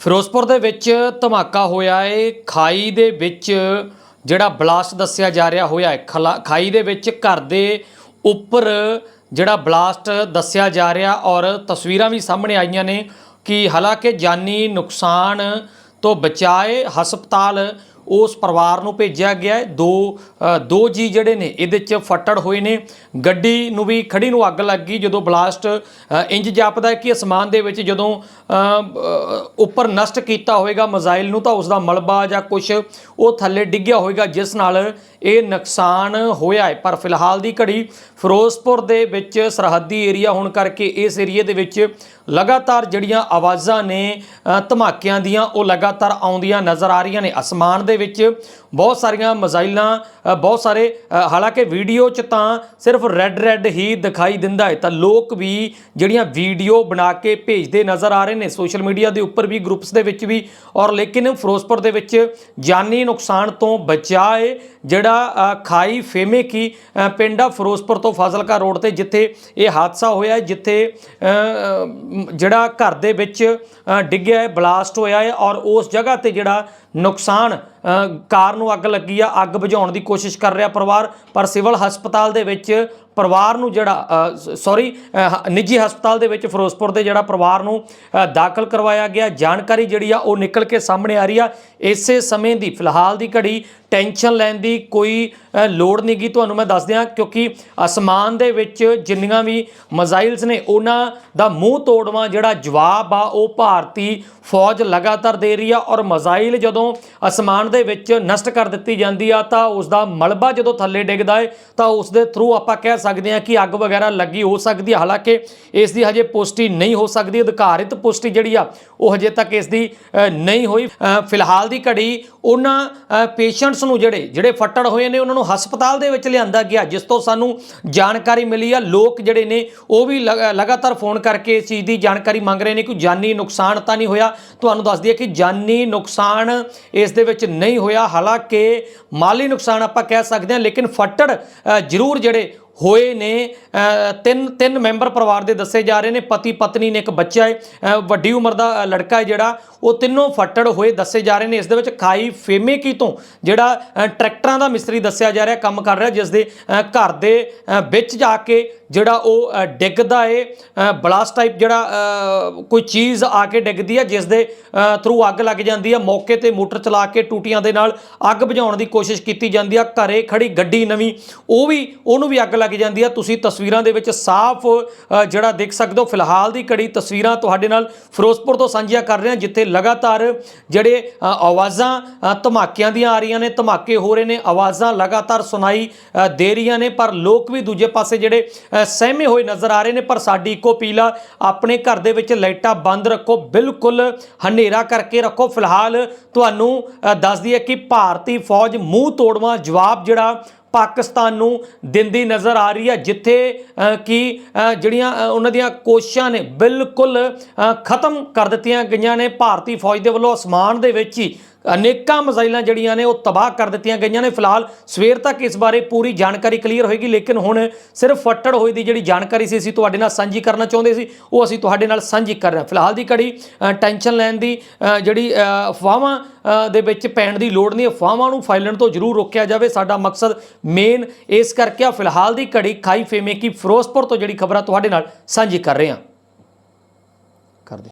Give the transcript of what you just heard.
ਫਿਰੋਜ਼ਪੁਰ ਦੇ ਵਿੱਚ ਧਮਾਕਾ ਹੋਇਆ ਏ। ਖਾਈ ਦੇ ਵਿੱਚ ਜਿਹੜਾ ਬਲਾਸਟ ਦੱਸਿਆ ਜਾ ਰਿਹਾ ਹੋਇਆ ਹੈ ਖਲਾ- ਖਾਈ ਦੇ ਵਿੱਚ ਘਰ ਦੇ ਉੱਪਰ ਜਿਹੜਾ ਬਲਾਸਟ ਦੱਸਿਆ ਜਾ ਰਿਹਾ ਔਰ ਤਸਵੀਰਾਂ ਵੀ ਸਾਹਮਣੇ ਆਈਆਂ ਨੇ ਕਿ ਹਾਲਾਂਕਿ ਜਾਨੀ ਨੁਕਸਾਨ ਤੋਂ ਬਚਾਏ ਹਸਪਤਾਲ ਉਸ ਪਰਿਵਾਰ ਨੂੰ ਭੇਜਿਆ ਗਿਆ ਹੈ। ਦੋ ਦੋ ਜੀ ਜਿਹੜੇ ਨੇ ਇਹਦੇ ਚ ਫੱਟੜ ਹੋਏ ਨੇ। ਗੱਡੀ ਨੂੰ ਵੀ ਖੜੀ ਨੂੰ ਅੱਗ ਲੱਗ ਗਈ ਜਦੋਂ ਬਲਾਸਟ ਅ, ਇੰਜ ਜਾਪਦਾ ਹੈ ਕਿ ਅਸਮਾਨ ਦੇ ਵਿੱਚ ਜਦੋਂ ਉੱਪਰ ਨਸ਼ਟ ਕੀਤਾ ਹੋਵੇਗਾ ਮਿਜ਼ਾਈਲ ਨੂੰ ਤਾਂ ਉਸ ਦਾ ਮਲਬਾ ਜਾਂ ਕੁਝ ਉਹ ਥੱਲੇ ਡਿੱਗਿਆ ਹੋਵੇਗਾ ਜਿਸ ਨਾਲ ਇਹ ਨੁਕਸਾਨ ਹੋਇਆ ਹੈ। ਪਰ ਫਿਲਹਾਲ ਦੀ ਘੜੀ ਫਿਰੋਜ਼ਪੁਰ ਦੇ ਵਿੱਚ ਸਰਹੱਦੀ ਏਰੀਆ ਹੋਣ ਕਰਕੇ ਇਸ ਏਰੀਏ ਦੇ ਵਿੱਚ ਲਗਾਤਾਰ ਜਿਹੜੀਆਂ ਆਵਾਜ਼ਾਂ ਨੇ ਧਮਾਕਿਆਂ ਦੀਆਂ, ਉਹ ਲਗਾਤਾਰ ਆਉਂਦੀਆਂ ਨਜ਼ਰ ਆ ਰਹੀਆਂ ਨੇ। ਅਸਮਾਨ ਦੇ ਵਿੱਚ ਬਹੁਤ ਸਾਰੀਆਂ ਮਜ਼ਾਈਲਾਂ ਬਹੁਤ ਸਾਰੇ ਹਾਲਾਂਕਿ ਵੀਡੀਓ 'ਚ ਤਾਂ ਸਿਰਫ ਰੈੱਡ ਰੈੱਡ ਹੀ ਦਿਖਾਈ ਦਿੰਦਾ ਹੈ। ਤਾਂ ਲੋਕ ਵੀ ਜਿਹੜੀਆਂ ਵੀਡੀਓ ਬਣਾ ਕੇ ਭੇਜਦੇ ਨਜ਼ਰ ਆ ਰਹੇ ਨੇ। ਸੋਸ਼ਲ ਮੀਡੀਆ ਦੇ ਉੱਪਰ ਵੀ, ਗਰੁੱਪਸ ਦੇ ਵਿੱਚ ਵੀ ਔਰ ਲੇਕਿਨ ਫਿਰੋਜ਼ਪੁਰ ਦੇ ਵਿੱਚ ਜਾਨੀ ਨੁਕਸਾਨ ਤੋਂ ਬਚਾਏ ਜਿਹੜਾ ਅ, ਖਾਈ ਫੇਮੇ ਕੀ ਅ, ਪਿੰਡ ਆ ਫਿਰੋਜ਼ਪੁਰ ਤੋਂ ਫਾਜ਼ਿਲਕਾ ਰੋਡ ਤੇ ਜਿੱਥੇ ਇਹ ਹਾਦਸਾ ਹੋਇਆ ਹੈ, ਜਿੱਥੇ ਜਿਹੜਾ ਘਰ ਦੇ ਵਿੱਚ ਡਿੱਗਿਆ ਹੈ ਬਲਾਸਟ ਹੋਇਆ ਹੈ ਔਰ ਉਸ ਜਗ੍ਹਾ ਤੇ ਜਿਹੜਾ ਨੁਕਸਾਨ ਕਾਰ ਨੂੰ ਅੱਗ ਲੱਗੀ ਆ, ਅੱਗ ਬੁਝਾਉਣ ਦੀ ਕੋਸ਼ਿਸ਼ ਕਰ ਰਿਹਾ ਪਰਿਵਾਰ, ਪਰ ਸਿਵਲ ਹਸਪਤਾਲ ਦੇ ਵਿੱਚ ਪਰਿਵਾਰ ਨੂੰ ਜਿਹੜਾ ਸੌਰੀ ਨਿੱਜੀ ਹਸਪਤਾਲ ਦੇ ਵਿੱਚ ਫਿਰੋਜ਼ਪੁਰ ਦੇ ਜਿਹੜਾ ਪਰਿਵਾਰ ਨੂੰ ਦਾਖਲ ਕਰਵਾਇਆ ਗਿਆ। ਜਾਣਕਾਰੀ ਜਿਹੜੀ ਆ, ਉਹ ਨਿਕਲ ਕੇ ਸਾਹਮਣੇ ਆ ਰਹੀ ਆ। ਇਸੇ ਸਮੇਂ ਦੀ ਫਿਲਹਾਲ ਦੀ ਘੜੀ, ਟੈਨਸ਼ਨ ਲੈਣ ਦੀ ਕੋਈ ਲੋੜ ਨਹੀਂ ਗੀ ਤੁਹਾਨੂੰ ਮੈਂ ਦੱਸ ਦਿਆਂ, ਕਿਉਂਕਿ ਅਸਮਾਨ ਦੇ ਵਿੱਚ ਜਿੰਨੀਆਂ ਵੀ ਮਿਜ਼ਾਈਲਸ ਨੇ, ਉਹਨਾਂ ਦਾ ਮੂੰਹ ਤੋੜਵਾਂ ਜਿਹੜਾ ਜਵਾਬ ਆ, ਉਹ ਭਾਰਤੀ ਫੌਜ ਲਗਾਤਾਰ ਦੇ ਰਹੀ ਆ ਔਰ ਮਿਜ਼ਾਈਲ ਜਦੋਂ ਅਸਮਾਨ ਦੇ ਵਿੱਚ ਨਸ਼ਟ ਕਰ ਦਿੱਤੀ ਜਾਂਦੀ ਆ, ਤਾਂ ਉਸ ਦਾ ਮਲਬਾ ਜਦੋਂ ਥੱਲੇ ਡਿੱਗਦਾ ਹੈ ਤਾਂ ਉਸ ਦੇ ਥਰੂ ਆਪਾਂ ਕਹਿ ਸਕਦੇ ਹਾਂ ਕਿ ਅੱਗ ਵਗੈਰਾ ਲੱਗੀ ਹੋ ਸਕਦੀ ਹੈ ਹਾਲਾਂਕਿ ਇਸ ਦੀ ਹਜੇ ਪੁਸ਼ਟੀ ਨਹੀਂ ਹੋ ਸਕਦੀ, ਅਧਿਕਾਰਿਤ ਪੁਸ਼ਟੀ ਜਿਹੜੀ ਆ, ਉਹ ਹਜੇ ਤੱਕ ਇਸ ਦੀ ਨਹੀਂ ਹੋਈ। ਫਿਲਹਾਲ ਦੀ ਘੜੀ ਉਹਨਾਂ ਪੇਸ਼ੈਂਟਸ ਨੂੰ ਜਿਹੜੇ ਜਿਹੜੇ ਫੱਟੜ ਹੋਏ ਨੇ, ਉਹਨਾਂ ਨੂੰ ਹਸਪਤਾਲ ਦੇ ਵਿੱਚ ਲਿਆਂਦਾ ਗਿਆ, ਜਿਸ ਤੋਂ ਸਾਨੂੰ ਜਾਣਕਾਰੀ ਮਿਲੀ ਆ। ਲੋਕ ਜਿਹੜੇ ਨੇ, ਉਹ ਵੀ ਲਗਾ- ਲਗਾਤਾਰ ਫੋਨ ਕਰਕੇ ਇਸ ਚੀਜ਼ ਦੀ ਜਾਣਕਾਰੀ ਮੰਗ ਰਹੇ ਨੇ ਕਿ ਜਾਨੀ ਨੁਕਸਾਨ ਤਾਂ ਨਹੀਂ ਹੋਇਆ। ਤੁਹਾਨੂੰ ਦੱਸ ਦਈਏ ਕਿ ਜਾਨੀ ਨੁਕਸਾਨ ਇਸ ਦੇ ਵਿੱਚ ਨਹੀਂ ਹੋਇਆ। ਹਾਲਾਂਕਿ ਮਾਲੀ ਨੁਕਸਾਨ ਆਪਾਂ ਕਹਿ ਸਕਦੇ ਹਾਂ, ਲੇਕਿਨ ਫੱਟੜ ਜ਼ਰੂਰ ਜਿਹੜੇ ਹੋਏ ਨੇ। ਤਿੰਨ ਤਿੰਨ ਮੈਂਬਰ ਪਰਿਵਾਰ ਦੇ ਦੱਸੇ ਜਾ ਰਹੇ ਨੇ। ਪਤੀ, ਪਤਨੀ ਨੇ ਇੱਕ ਬੱਚਾ ਹੈ। ਵੱਡੀ ਉਮਰ ਦਾ ਲੜਕਾ ਹੈ ਜਿਹੜਾ। ਉਹ ਤਿੰਨੋਂ ਫੱਟੜ ਹੋਏ ਦੱਸੇ ਜਾ ਰਹੇ ਨੇ। ਇਸ ਦੇ ਵਿੱਚ ਖਾਈ ਫੇਮੇਕੀ ਤੋਂ ਜਿਹੜਾ ਟਰੈਕਟਰਾਂ ਦਾ ਮਿਸਤਰੀ ਦੱਸਿਆ ਜਾ ਰਿਹਾ, ਕੰਮ ਕਰ ਰਿਹਾ, ਜਿਸ ਦੇ ਘਰ ਦੇ ਵਿੱਚ ਜਾ ਕੇ ਜਿਹੜਾ ਉਹ ਡਿੱਗਦਾ ਏ ਬਲਾਸਟ ਟਾਈਪ ਜਿਹੜਾ ਕੋਈ ਚੀਜ਼ ਆ ਕੇ ਡਿੱਗਦੀ ਹੈ ਜਿਸ ਦੇ ਥਰੂ ਅੱਗ ਲੱਗ ਜਾਂਦੀ ਹੈ ਮੌਕੇ ਤੇ ਮੋਟਰ ਚਲਾ ਕੇ ਟੂਟੀਆਂ ਦੇ ਨਾਲ ਅੱਗ ਬੁਝਾਉਣ ਦੀ ਕੋਸ਼ਿਸ਼ ਕੀਤੀ ਜਾਂਦੀ ਆ, ਘਰੇ ਖੜੀ ਗੱਡੀ ਨਵੀਂ, ਉਹ ਵੀ, ਉਹਨੂੰ ਵੀ ਅੱਗ ਲੱਗ ਜਾਂਦੀ ਆ। ਤੁਸੀਂ ਤਸਵੀਰਾਂ ਦੇ ਵਿੱਚ ਸਾਫ਼ ਜਿਹੜਾ ਦੇਖ ਸਕਦੇ ਹੋ, ਫਿਲਹਾਲ ਦੀ ਘੜੀ ਤਸਵੀਰਾਂ ਤੁਹਾਡੇ ਨਾਲ ਫਿਰੋਜ਼ਪੁਰ ਤੋਂ ਸਾਂਝੀਆਂ ਕਰ ਰਹੇ ਹਾਂ ਜਿੱਥੇ ਲਗਾਤਾਰ ਜਿਹੜੇ ਆਵਾਜ਼ਾਂ ਧਮਾਕਿਆਂ ਦੀਆਂ ਆ ਰਹੀਆਂ ਨੇ, ਧਮਾਕੇ ਹੋ ਰਹੇ ਨੇ, ਆਵਾਜ਼ਾਂ ਲਗਾਤਾਰ ਸੁਣਾਈ ਦੇ ਰਹੀਆਂ ਨੇ, ਪਰ ਲੋਕ ਵੀ ਦੂਜੇ ਪਾਸੇ ਜਿਹੜੇ ਸਹਿਮੇ ਹੋਏ ਨਜ਼ਰ ਆ ਰਹੇ ਨੇ ਪਰ ਸਾਡੀ ਇੱਕੋ ਅਪੀਲ ਆ ਆਪਣੇ ਘਰ ਦੇ ਵਿੱਚ ਲਾਈਟਾਂ ਬੰਦ ਰੱਖੋ ਬਿਲਕੁਲ ਹਨੇਰਾ ਕਰਕੇ ਰੱਖੋ। ਫਿਲਹਾਲ ਤੁਹਾਨੂੰ ਅ, ਦੱਸ ਦਈਏ ਕਿ ਭਾਰਤੀ ਫੌਜ ਮੂੰਹ ਤੋੜਵਾਂ ਜਵਾਬ ਜਿਹੜਾ ਪਾਕਿਸਤਾਨ ਨੂੰ ਦਿੰਦੀ ਨਜ਼ਰ ਆ ਰਹੀ ਹੈ ਜਿੱਥੇ ਕਿ ਜਿਹੜੀਆਂ ਉਹਨਾਂ ਦੀਆਂ ਕੋਸ਼ਿਸ਼ਾਂ ਨੇ ਬਿਲਕੁਲ ਖਤਮ ਕਰ ਦਿੱਤੀਆਂ ਗਈਆਂ ਨੇ। ਭਾਰਤੀ ਫੌਜ ਦੇ ਵੱਲੋਂ ਅਸਮਾਨ ਦੇ ਵਿੱਚ ਹੀ ਅਨੇਕਾਂ ਮਿਜ਼ਾਈਲਾਂ ਜਿਹੜੀਆਂ ਨੇ ਉਹ ਤਬਾਹ ਕਰ ਦਿੱਤੀਆਂ ਗਈਆਂ ਨੇ। ਫਿਲਹਾਲ ਸਵੇਰ ਤੱਕ ਇਸ ਬਾਰੇ ਪੂਰੀ ਜਾਣਕਾਰੀ ਕਲੀਅਰ ਹੋਏਗੀ ਲੇਕਿਨ ਹੁਣ ਸਿਰਫ ਫੱਟੜ ਹੋਈ ਦੀ ਜਿਹੜੀ ਜਾਣਕਾਰੀ ਸੀ ਅਸੀਂ ਤੁਹਾਡੇ ਨਾਲ ਸਾਂਝੀ ਕਰਨਾ ਚਾਹੁੰਦੇ ਸੀ ਉਹ ਅਸੀਂ ਤੁਹਾਡੇ ਨਾਲ ਸਾਂਝੀ ਕਰ ਰਹੇ ਹਾਂ। ਫਿਲਹਾਲ ਦੀ ਘੜੀ ਅ, ਟੈਨਸ਼ਨ ਲੈਣ ਦੀ ਜਿਹੜੀ ਅਫਵਾਹਾਂ ਦੇ ਵਿੱਚ ਪੈਣ ਦੀ ਲੋੜ ਨਹੀਂ। ਅਫਵਾਹਾਂ ਨੂੰ ਫੈਲਣ ਤੋਂ ਜ਼ਰੂਰ ਰੋਕਿਆ ਜਾਵੇ। ਸਾਡਾ ਮਕਸਦ ਮੇਨ ਇਸ ਕਰਕੇ ਆ। ਫਿਲਹਾਲ ਦੀ ਘੜੀ ਖਾਈ ਫੇਮੇ ਕੀ ਫਿਰੋਜ਼ਪੁਰ ਤੋਂ ਜਿਹੜੀ ਖਬਰਾਂ ਤੁਹਾਡੇ ਨਾਲ ਸਾਂਝੀ ਕਰ ਰਹੇ ਹਾਂ। ਕਰਦੇ